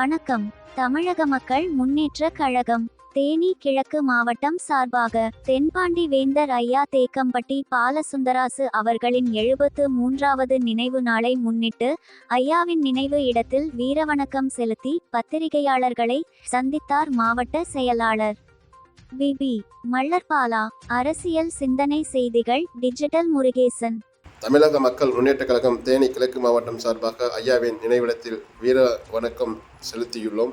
வணக்கம். தமிழக மக்கள் முன்னேற்ற கழகம் தேனி கிழக்கு மாவட்டம் சார்பாக தென்பாண்டி வேந்தர் ஐயா தேக்கம்பட்டி பாலசுந்தராசு அவர்களின் எழுபத்து மூன்றாவது நினைவு நாளை முன்னிட்டு ஐயாவின் நினைவு இடத்தில் வீரவணக்கம் செலுத்தி பத்திரிகையாளர்களை சந்தித்தார் மாவட்ட செயலாளர். பிபி மல்லர்பாலா அரசியல் சிந்தனை செய்திகள் டிஜிட்டல் முருகேசன். தமிழக மக்கள் முன்னேற்றக் கழகம் தேனி கிழக்கு மாவட்டம் சார்பாக ஐயாவின் நினைவிடத்தில் வீர வணக்கம் செலுத்தியுள்ளோம்.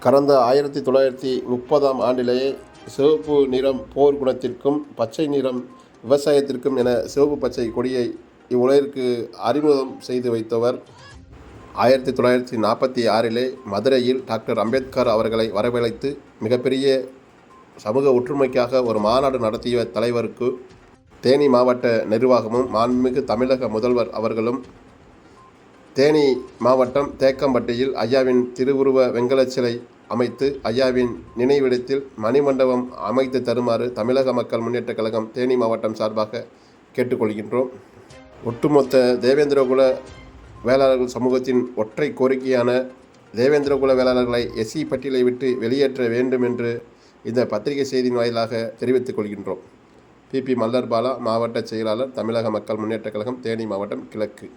கடந்த ஆயிரத்தி தொள்ளாயிரத்தி முப்பதாம் ஆண்டிலேயே சிவப்பு நிறம் போர் குணத்திற்கும் பச்சை நிறம் விவசாயத்திற்கும் என சிவப்பு பச்சை கொடியை இவ்வுலகிற்கு அறிமுகம் செய்து வைத்தவர். ஆயிரத்தி தொள்ளாயிரத்தி நாற்பத்தி ஆறிலே மதுரையில் டாக்டர் அம்பேத்கர் அவர்களை வரவழைத்து மிகப்பெரிய சமூக ஒற்றுமைக்காக ஒரு மாநாடு நடத்திய தலைவருக்கு தேனி மாவட்ட நிர்வாகமும் மாண்புமிகு தமிழக முதல்வர் அவர்களும் தேனி மாவட்டம் தேக்கம்பட்டியில் ஐயாவின் திருவுருவ வெங்கலச் சிலை அமைத்து ஐயாவின் நினைவிடத்தில் மணிமண்டபம் அமைத்து தருமாறு தமிழக மக்கள் முன்னேற்றக் கழகம் தேனி மாவட்டம் சார்பாக கேட்டுக்கொள்கின்றோம். ஒட்டுமொத்த தேவேந்திரகுல வேளாளர்கள் சமூகத்தின் ஒற்றை கோரிக்கையான தேவேந்திரகுல வேளாளர்களை எஸ்சி பட்டியலை விட்டு வெளியேற்ற வேண்டும் என்று இந்த பத்திரிகை செய்தியின் வாயிலாக தெரிவித்துக் கொள்கின்றோம். பிபி மல்லர்பாலா மாவட்ட செயலாளர் தமிழக மக்கள் முன்னேற்றக் கழகம் தேனி மாவட்டம் கிழக்கு.